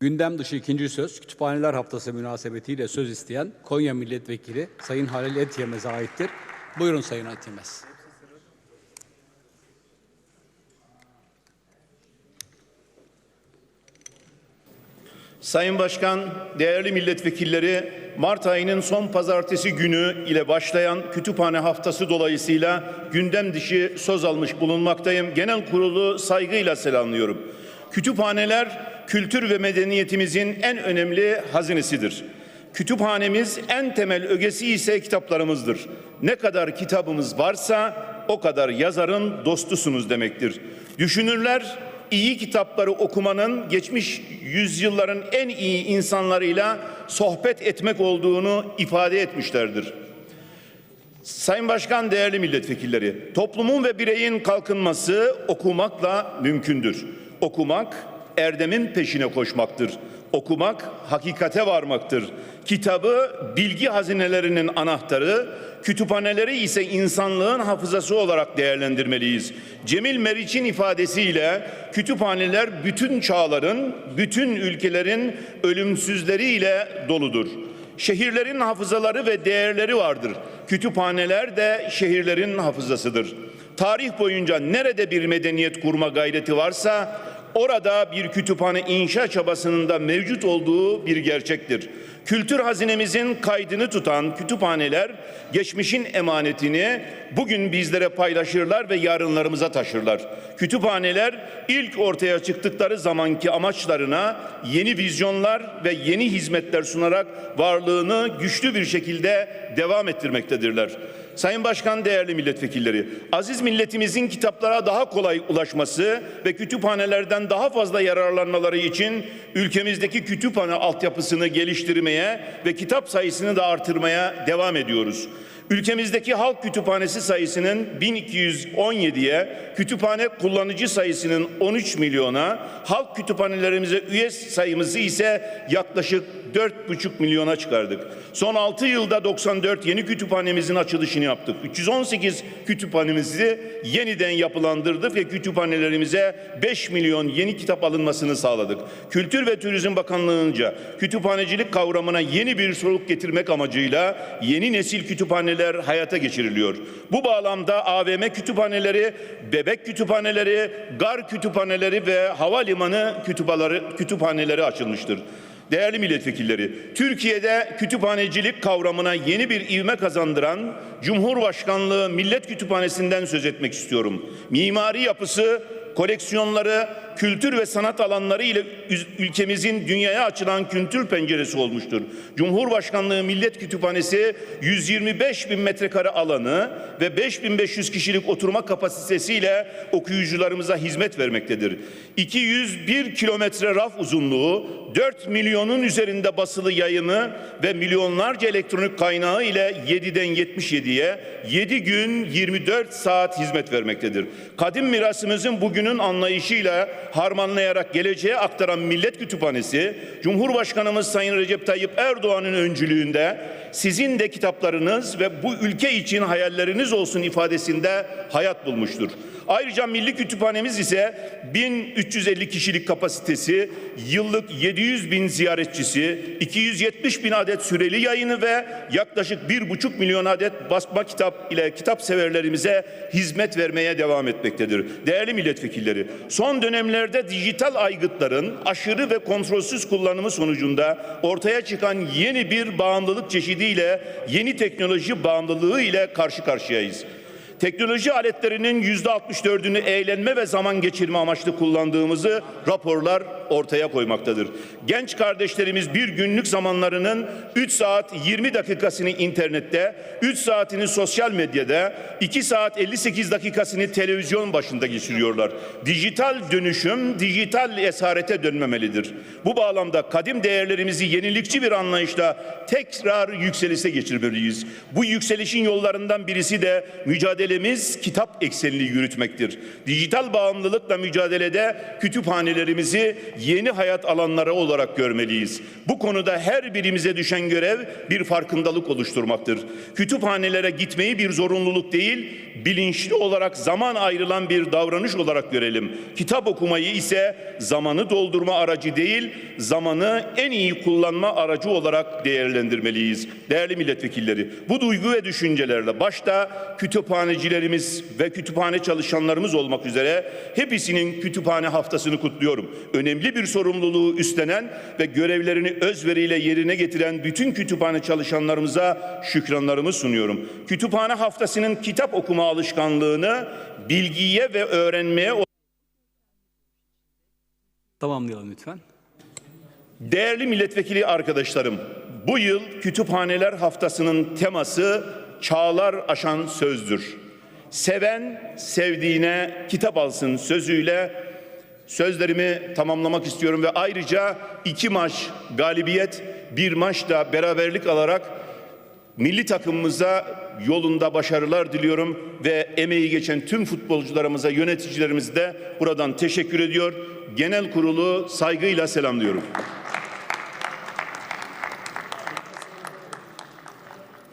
Gündem dışı ikinci söz, Kütüphaneler Haftası münasebetiyle söz isteyen Konya Milletvekili Sayın Halil Etyemez'e aittir. Buyurun Sayın Etyemez. Sayın Başkan, değerli milletvekilleri, Mart ayının son pazartesi günü ile başlayan kütüphane haftası dolayısıyla gündem dışı söz almış bulunmaktayım. Genel kurulu saygıyla selamlıyorum. Kütüphaneler kültür ve medeniyetimizin en önemli hazinesidir. Kütüphanemiz en temel ögesi ise kitaplarımızdır. Ne kadar kitabımız varsa o kadar yazarın dostusunuz demektir. Düşünürler iyi kitapları okumanın geçmiş yüzyılların en iyi insanlarıyla sohbet etmek olduğunu ifade etmişlerdir. Sayın Başkan, değerli milletvekilleri, toplumun ve bireyin kalkınması okumakla mümkündür. Okumak erdemin peşine koşmaktır. Okumak hakikate varmaktır. Kitabı bilgi hazinelerinin anahtarı, kütüphaneleri ise insanlığın hafızası olarak değerlendirmeliyiz. Cemil Meriç'in ifadesiyle kütüphaneler bütün çağların, bütün ülkelerin ölümsüzleriyle doludur. Şehirlerin hafızaları ve değerleri vardır. Kütüphaneler de şehirlerin hafızasıdır. Tarih boyunca nerede bir medeniyet kurma gayreti varsa orada bir kütüphane inşa çabasının da mevcut olduğu bir gerçektir. Kültür hazinemizin kaydını tutan kütüphaneler geçmişin emanetini bugün bizlere paylaşırlar ve yarınlarımıza taşırlar. Kütüphaneler ilk ortaya çıktıkları zamanki amaçlarına yeni vizyonlar ve yeni hizmetler sunarak varlığını güçlü bir şekilde devam ettirmektedirler. Sayın Başkan, değerli milletvekilleri, aziz milletimizin kitaplara daha kolay ulaşması ve kütüphanelerden daha fazla yararlanmaları için ülkemizdeki kütüphane altyapısını geliştirmeye ve kitap sayısını da artırmaya devam ediyoruz. Ülkemizdeki halk kütüphanesi sayısının 1217'ye, kütüphane kullanıcı sayısının 13 milyona, halk kütüphanelerimize üye sayımızı ise yaklaşık 4,5 milyona çıkardık. Son 6 yılda 94 yeni kütüphanemizin açılışını yaptık. 318 kütüphanemizi yeniden yapılandırdık ve kütüphanelerimize 5 milyon yeni kitap alınmasını sağladık. Kültür ve Turizm Bakanlığı'nca kütüphanecilik kavramına yeni bir soluk getirmek amacıyla yeni nesil kütüphaneler hayata geçiriliyor. Bu bağlamda AVM kütüphaneleri, bebek kütüphaneleri, gar kütüphaneleri ve havalimanı kütüphaneleri, kütüphaneleri açılmıştır. Değerli milletvekilleri, Türkiye'de kütüphanecilik kavramına yeni bir ivme kazandıran Cumhurbaşkanlığı Millet Kütüphanesi'nden söz etmek istiyorum. Mimari yapısı, koleksiyonları, kültür ve sanat alanları ile ülkemizin dünyaya açılan kültür penceresi olmuştur. Cumhurbaşkanlığı Millet Kütüphanesi 125 bin metrekare alanı ve 5500 kişilik oturma kapasitesiyle okuyucularımıza hizmet vermektedir. 201 kilometre raf uzunluğu, 4 milyonun üzerinde basılı yayını ve milyonlarca elektronik kaynağı ile 7'den 77'ye 7 gün 24 saat hizmet vermektedir. Kadim mirasımızın bugünün anlayışıyla harmanlayarak geleceğe aktaran Millet Kütüphanesi, Cumhurbaşkanımız Sayın Recep Tayyip Erdoğan'ın öncülüğünde sizin de kitaplarınız ve bu ülke için hayalleriniz olsun ifadesinde hayat bulmuştur. Ayrıca Milli Kütüphanemiz ise 1350 kişilik kapasitesi, yıllık 700 bin ziyaretçisi, 270 bin adet süreli yayını ve yaklaşık 1,5 milyon adet basma kitap ile kitap severlerimize hizmet vermeye devam etmektedir. Değerli milletvekilleri, son dönemlerde dijital aygıtların aşırı ve kontrolsüz kullanımı sonucunda ortaya çıkan yeni bir bağımlılık çeşidiyle yeni teknoloji bağımlılığı ile karşı karşıyayız. Teknoloji aletlerinin yüzde 64'ünü eğlenme ve zaman geçirme amaçlı kullandığımızı raporlar ortaya koymaktadır. Genç kardeşlerimiz bir günlük zamanlarının 3 saat 20 dakikasını internette, 3 saatini sosyal medyada, 2 saat 58 dakikasını televizyon başında geçiriyorlar. Dijital dönüşüm, dijital esarete dönmemelidir. Bu bağlamda kadim değerlerimizi yenilikçi bir anlayışla tekrar yükselişe geçirmeliyiz. Bu yükselişin yollarından birisi de mücadelemiz kitap eksenli yürütmektir. Dijital bağımlılıkla mücadelede kütüphanelerimizi yeni hayat alanları olarak görmeliyiz. Bu konuda her birimize düşen görev bir farkındalık oluşturmaktır. Kütüphanelere gitmeyi bir zorunluluk değil, bilinçli olarak zaman ayrılan bir davranış olarak görelim. Kitap okumayı ise zamanı doldurma aracı değil, zamanı en iyi kullanma aracı olarak değerlendirmeliyiz. Değerli milletvekilleri, bu duygu ve düşüncelerle başta kütüphanecilerimiz ve kütüphane çalışanlarımız olmak üzere hepsinin kütüphane haftasını kutluyorum. Önemli bir sorumluluğu üstlenen ve görevlerini özveriyle yerine getiren bütün kütüphane çalışanlarımıza şükranlarımı sunuyorum. Kütüphane haftasının kitap okuma alışkanlığını bilgiye ve öğrenmeye Tamamlayalım lütfen. Değerli milletvekili arkadaşlarım, bu yıl Kütüphaneler Haftası'nın teması çağlar aşan sözdür. Seven sevdiğine kitap alsın sözüyle sözlerimi tamamlamak istiyorum ve ayrıca iki maç galibiyet, bir maç da beraberlik alarak milli takımımıza yolunda başarılar diliyorum ve emeği geçen tüm futbolcularımıza, yöneticilerimize de buradan teşekkür ediyor. Genel kurulu saygıyla selamlıyorum.